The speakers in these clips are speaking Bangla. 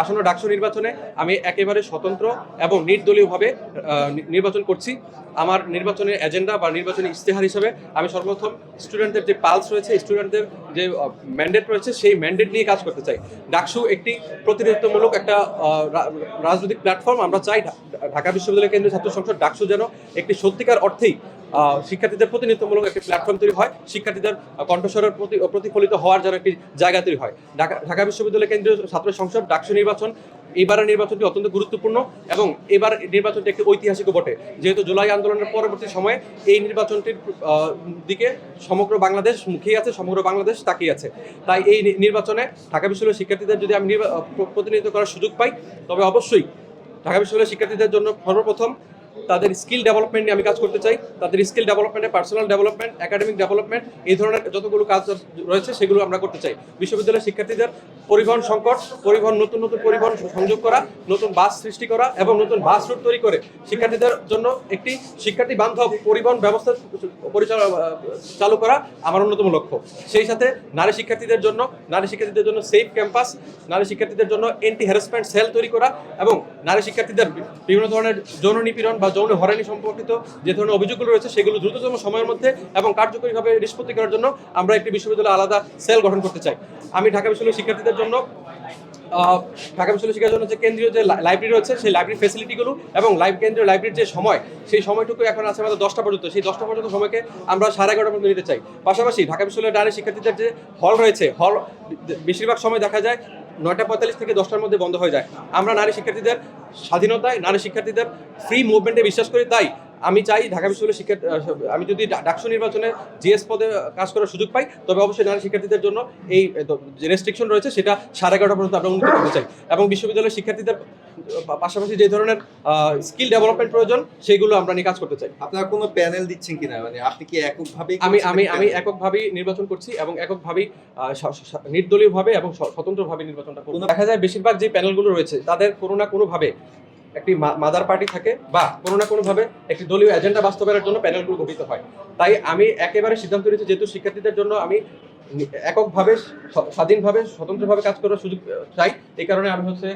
আসন্ন ডাকসু নির্বাচনে আমি একেবারে স্বতন্ত্র এবং নির্দলীয়ভাবে নির্বাচন করছি। আমার নির্বাচনের এজেন্ডা বা নির্বাচনী ইশতেহার হিসেবে আমি সর্বপ্রথম স্টুডেন্টদের যে পালস রয়েছে স্টুডেন্টদের যে ম্যান্ডেট রয়েছে, সেই ম্যান্ডেট নিয়ে কাজ করতে চাই। ডাকসু একটি প্রতিনিধিত্বমূলক একটা রাজনৈতিক প্ল্যাটফর্ম আমরা চাই ঢাকা বিশ্ববিদ্যালয় কেন্দ্রীয় ছাত্র সংসদ ডাকসু যেন একটি সত্যিকার অর্থেই শিক্ষার্থীদের প্রতিনিধিত্বমূলক একটি প্ল্যাটফর্ম তৈরি হয়। শিক্ষার্থীদের কণ্ঠস্বরের প্রতি, প্রতিফলিত হওয়ার যেন একটি জায়গা তৈরি হয়। ঢাকা ঢাকা বিশ্ববিদ্যালয় কেন্দ্রীয় ছাত্র সংসদ, ডাকসু নির্বাচন, এবারের নির্বাচনটি অত্যন্ত গুরুত্বপূর্ণ এবং এবার নির্বাচনটি একটি ঐতিহাসিকও বটে। যেহেতু জুলাই আন্দোলনের পরবর্তী সময়ে এই নির্বাচনটির দিকে সমগ্র বাংলাদেশ মুখিয়ে আছে, সমগ্র বাংলাদেশ তাকিয়ে আছে। তাই এই নির্বাচনে ঢাকা বিশ্ববিদ্যালয়ের শিক্ষার্থীদের যদি আমি প্রতিনিধিত্ব করার সুযোগ পাই, তবে অবশ্যই ঢাকা বিশ্ববিদ্যালয়ের শিক্ষার্থীদের জন্য সর্বপ্রথম তাদের স্কিল ডেভেলপমেন্ট নিয়ে আমি কাজ করতে চাই। তাদের স্কিল ডেভেলপমেন্টে, পার্সোনাল ডেভেলপমেন্ট, একাডেমিক ডেভেলপমেন্ট, এই ধরনের যতগুলো কাজ রয়েছে সেগুলো আমরা করতে চাই। বিশ্ববিদ্যালয়ের শিক্ষার্থীদের পরিবহন সংকট, পরিবহন, নতুন নতুন পরিবহন সংযোগ করা, নতুন বাস সৃষ্টি করা এবং নতুন বাস রুট তৈরি করে শিক্ষার্থীদের জন্য একটি শিক্ষার্থী বান্ধব পরিবহন ব্যবস্থা পরিচালনা, চালু করা আমার অন্যতম লক্ষ্য। সেই সাথে নারী শিক্ষার্থীদের জন্য, নারী শিক্ষার্থীদের জন্য সেফ ক্যাম্পাস নারী শিক্ষার্থীদের জন্য এন্টি হ্যারাসমেন্ট সেল তৈরি করা এবং নারী শিক্ষার্থীদের বিভিন্ন ধরনের যৌন নিপীড়ন বা যৌন হরানি সম্পর্কিত যে ধরনের অভিযোগগুলো রয়েছে, সেগুলো দ্রুততম সময়ের মধ্যে এবং কার্যকরীভাবে নিষ্পত্তি করার জন্য আমরা একটি বিশ্ববিদ্যালয় আলাদা সেল গঠন করতে চাই। আমি ঢাকা বিশ্ববিদ্যালয়ের শিক্ষার্থীদের জন্য ঢাকা বিশ্ববিদ্যালয় জন্য যে কেন্দ্রীয় যে লাইব্রেরি রয়েছে, সেই লাইব্রেরি ফেসিলিটিগুলো এবং লাইভ কেন্দ্রীয় লাইব্রেরির যে সময়, সেই সময়টুকু এখন আছে আমাদের দশটা পর্যন্ত। সেই দশটা পর্যন্ত সময়কে আমরা সাড়ে এগারোটা পর্যন্ত নিতে চাই। পাশাপাশি ঢাকা বিশ্ববিদ্যালয়ের নারী শিক্ষার্থীদের যে হল রয়েছে হল বেশিরভাগ সময় দেখা যায় নয়টা পঁয়তাল্লিশ থেকে দশটার মধ্যে বন্ধ হয়ে যায়। আমরা নারী শিক্ষার্থীদের স্বাধীনতায়, নারী শিক্ষার্থীদের ফ্রি মুভমেন্টে বিশ্বাস করি, তাই আমি চাই ঢাকা বিশ্ববিদ্যালয়ের শিক্ষা আমি যদি ডাকসু নির্বাচনে জিএস পদে কাজ করার সুযোগ পাই তবে অবশ্যই নারী শিক্ষার্থীদের জন্য এই যে রেস্ট্রিকশন রয়েছে সেটা সাড়ে এগারোটা পর্যন্ত আমরা উন্নীত করতে চাই। এবং বিশ্ববিদ্যালয়ের শিক্ষার্থীদের পাশাপাশি যে ধরনের স্কিল ডেভেলপমেন্ট প্রয়োজন সেগুলো আমরা নিয়ে কাজ করতে চাই। আপনারা কোনো প্যানেল দিচ্ছেন কিনা? মানে আপনি কি এককভাবে আমি আমি আমি এককভাবেই নির্বাচন করছি এবং এককভাবেই নির্দলীয়ভাবে এবং স্বতন্ত্রভাবে নির্বাচনটা করব। দেখা যায় বেশিরভাগ যে প্যানেলগুলো রয়েছে তাদের কোনো না কোনোভাবে একটি মাদার পার্টি থাকে বা কোনো না কোনোভাবে একটি দলীয় এজেন্ডা বাস্তবায়নের জন্য প্যানেলগুলো গঠিত হয়। তাই আমি একেবারে সিদ্ধান্ত নিয়েছি যেহেতু শিক্ষার্থীদের জন্য আমি এককভাবে স্বাধীনভাবে, স্বতন্ত্রভাবে কাজ করার সুযোগ চাই। এই কারণে আমি হচ্ছে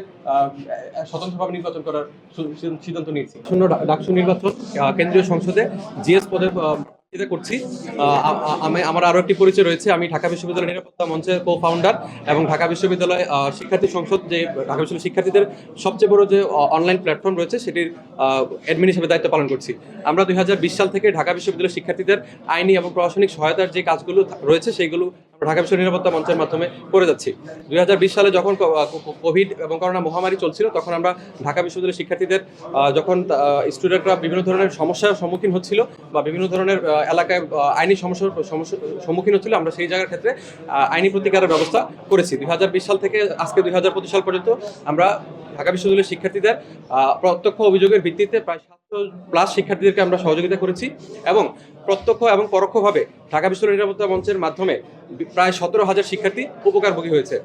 স্বতন্ত্রভাবে নির্বাচন করার সিদ্ধান্ত নিয়েছি। শূন্য ডাকসু নির্বাচন কেন্দ্রীয় সংসদে জিএস পদে এটা করছি। আমি, আমার আরও একটি পরিচয় রয়েছে। আমি ঢাকা বিশ্ববিদ্যালয় নিরাপত্তা মঞ্চের কো ফাউন্ডার এবং ঢাকা বিশ্ববিদ্যালয় শিক্ষার্থী সংসদ যে, ঢাকা বিশ্ববিদ্যালয় শিক্ষার্থীদের সবচেয়ে বড় যে অনলাইন প্ল্যাটফর্ম রয়েছে, সেটির অ্যাডমিন হিসেবে দায়িত্ব পালন করছি। আমরা দুই হাজার বিশ সাল থেকে ঢাকা বিশ্ববিদ্যালয় শিক্ষার্থীদের আইনি এবং প্রশাসনিক সহায়তার যে কাজগুলো রয়েছে সেইগুলো ঢাকা বিশ্ব নিরাপত্তা মঞ্চের মাধ্যমে করে যাচ্ছি। দুই হাজার বিশ সালে যখন কোভিড এবং করোনা মহামারী চলছিল, তখন আমরা ঢাকা বিশ্ববিদ্যালয়ের শিক্ষার্থীদের যখন স্টুডেন্টরা বিভিন্ন ধরনের সমস্যার সম্মুখীন হচ্ছিল বা বিভিন্ন ধরনের এলাকায় আইনি সমস্যার সম্মুখীন হচ্ছিল, আমরা সেই জায়গার ক্ষেত্রে আইনি প্রতিকারের ব্যবস্থা করেছি। দুই হাজার বিশ সাল থেকে আজকে দুই হাজার পঁচিশ সাল পর্যন্ত আমরা ঢাকা বিশ্ববিদ্যালয়ের শিক্ষার্থীদের প্রত্যক্ষ অভিযোগের ভিত্তিতে প্রায় সাতশো প্লাস শিক্ষার্থীদেরকে আমরা সহযোগিতা করেছি এবং প্রত্যক্ষ এবং পরোক্ষভাবে ঢাকা বিশ্ববিদ্যালয় নিরাপত্তা মঞ্চের মাধ্যমে প্রায় সতেরো হাজার শিক্ষার্থী উপকারভোগী হয়েছে।